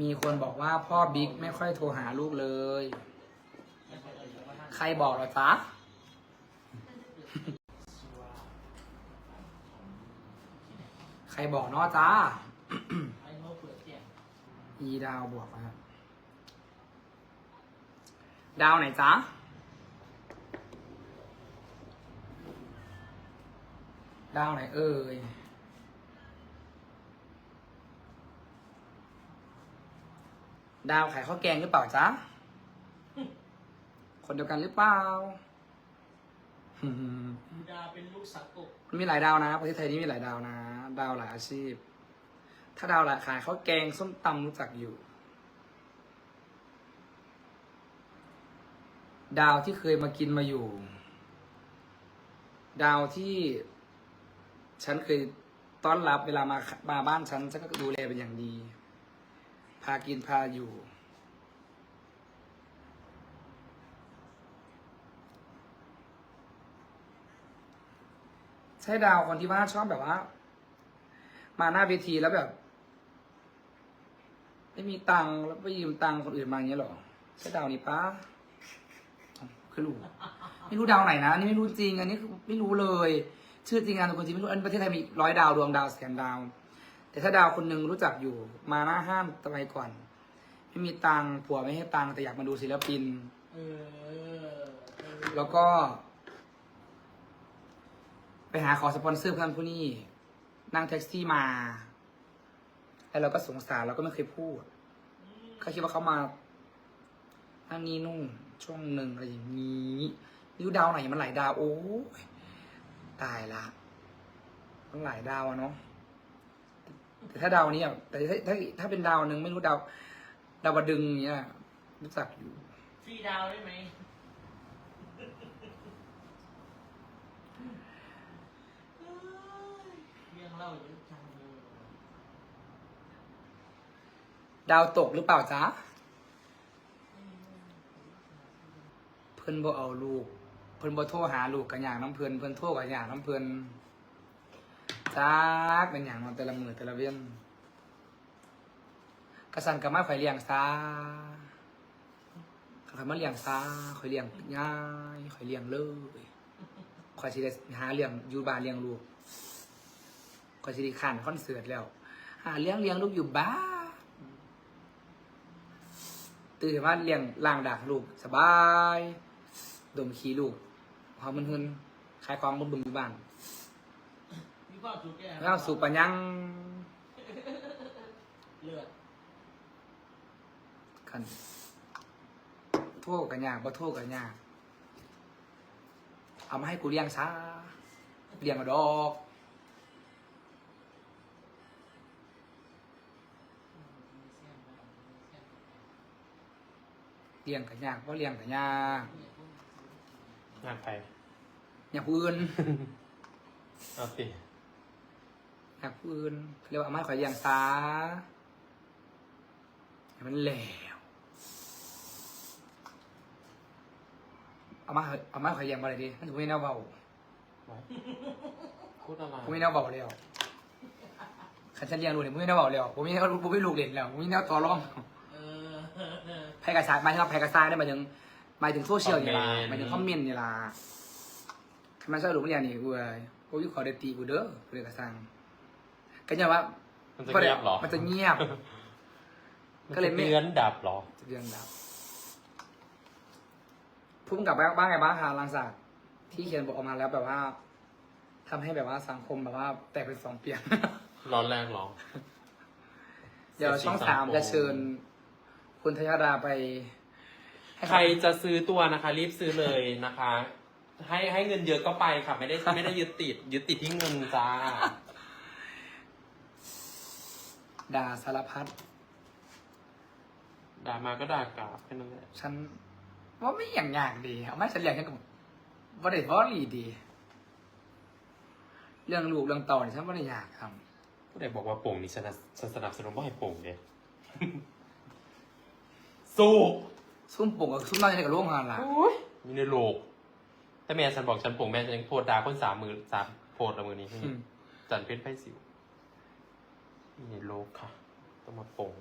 มีคนบอกว่าพ่อบิ๊กไม่ค่อยโทรหาลูกเลย ใครบอกเหรอจ๊ะใครบอกเนาะจ้าอีดาวบวกนะครับ ดาวไหนจ๊ะดาวไหนเอ่ย ดาวขายข้าวแกงหรือเปล่าจ๊ะ คนเดียวกันหรือเปล่า ดาเป็นลูกสักกบมันมีหลายดาวนะประเทศไทยนี่มีหลายดาวนะ ดาวหลายอาชีพ ถ้าดาวหลายขายข้าวแกงส้มตำรู้จักอยู่ ดาวที่เคยมากินมาอยู่ ดาวที่ ฉันเคยต้อนรับเวลามามาบ้านฉันฉันก็ดูแลเป็นอย่างดี พากินพาอยู่ ใช่ดาวคนที่ว่าชอบแบบว่า มาหน้าเวทีแล้วแบบ ไม่มีตังค์แล้วไปยืมตังค์คนอื่นมาอย่างเงี้ยหรอ ใช่ดาวนี้ป้าคือรู้ไม่รู้ดาวไหนนะอันนี้ไม่รู้จริง อันนี้คือไม่รู้เลย ชื่อจริงงานคนจริงไม่รู้อันประเทศไทยมีร้อยดาวดวงดาวแสนดาว แต่ถ้าดาวคนหนึ่งรู้จักอยู่ มาหน้าห้ามสมัยก่อน ไม่มีตังค์ผัวไม่ให้ตังค์แต่อยากมาดูศิลปิน เออแล้วก็ ไปหาขอสปอนเซอร์เพื่อนผู้นี้ นั่งแท็กซี่มา แล้วเราก็สงสารเราก็ไม่เคยพูดเขาคิดว่าเขามานั่นนี่นู่นช่วงหนึ่งอะไรอย่างนี้นิ้วดาวไหนมันหลายดาวโอ้ยตายละมันหลายดาวอะเนาะ แต่ถ้าดาวนี้อะแต่ถ้าถ้าถ้าเป็นดาวหนึ่งไม่รู้ดาว ดาวดึงเนี้ยรู้จักอยู่ฟรีดาวได้ไหมเรื่องเล่าเยอะจังเลยดาวตกหรือเปล่าจ๊ะเพื่อนบ่เอาลูก เพื่อนบ่โทรหาลูกกันอย่างน้ำเพื่อนเพื่อนโทรกันอย่างน้ำเพื่อน จักเป็นอย่างนอนแต่ละมือแต่ละเวียนกระสันกับมาข่อยเลี้ยงซาข่อยมาเลี้ยงซาข่อยเลี้ยงง่ายข่อยเลี้ยงเลยข่อยสิได้หาเลี้ยงอยู่บ้านเลี้ยงลูกข่อยสิได้ขานคอนเสิร์ตแล้ว หาเลี้ยงเลี้ยงลูกอยู่บ้านตื่นมาเลี้ยงล่างดากลูกสบาย ดมขี้ลูกพอมันหึนขายของบนบึงอยู่บ้าน ความสุขแก่แล้วสูบปัญญังเลือดกันโทษกันยากบ่โทษกันยากเอามาให้กูเลี้ยงซะเลี้ยงเอาดอกเลี้ยงกันยากเพราะเลี้ยงกันยากงานไปอย่างผู้อื่น เอาสิ อยากปืนเขาเรียกว่าเอาไม้ข่อยอย่างซาให้มันแหลวเอามาเอาไม้ข่อยอย่างมาเลยดิมันถึงไม่แน่าเบาไว้พูดอะไรผมไม่แน่าเบาแล้วขันฉันเลี้ยงลูกเนี่ยผมไม่แน่าเบาแล้วผมไม่แน่ผมไม่ลูกเด่นแล้วผมไม่แน่าต่อรองเออไพ่กระซายหมายถึงว่าไพ่กระซายได้หมายถึงหมายถึงโซเชียลนี่ล่ะหมายถึงคอมเมนต์นี่ล่ะทำไมชอบลูกเรียนนี่กูเลยกูอยุ่ขอเดตีกูเด้อกูเลยกระซัง ก็ยังว่ามันจะเงียบเหรอ มันจะเงียบมันก็จะเลยไม่ เตือนดับเหรอเรื่องดับพุ่มกับบ้างบ้างไงบ้างคะหลังจากที่เขียนบทออกมาแล้วแบบว่าทำให้แบบว่าสังคมแบบว่า แตกเป็นสองเปลี่ยนร้อนแรงเหรอ เดี๋ยวช่องสามจะเชิญ คุณธยดาไปห้ใครจะซื้อตัวนะคะ รีบซื้อเลยนะคะ ให้ให้เงินเยอะก็ไปค่ะ ไม่ได้ไม่ได้ยึดติด ยึดติดที่เงินจ้า ด่าสารพัดด่ามาก็ด่ากลับแค่นั้นแหละฉันว่าไม่อย่างอย่างดีเอาไม่ฉันเรียกฉันกับบริบรีดี เรื่องลูกเรื่องต่อนี่ฉันไม่ได้อยากทผู้ใดบอกว่าโป่งนี่สนับสนับสนุนว่าให้โป่งเนี่ย สู้ำซุ่มปุ่งกับซุ่มนอนในกับร่วงงานละมีในโลกถ้าแม่ฉันบอกฉันโป่งแม่ฉันยังโพดด่าคนสามมือสามโพดละมือนี้อืมจันเพชรไพ่สิว มีในโลกค่ะ ต้องมาโป่ง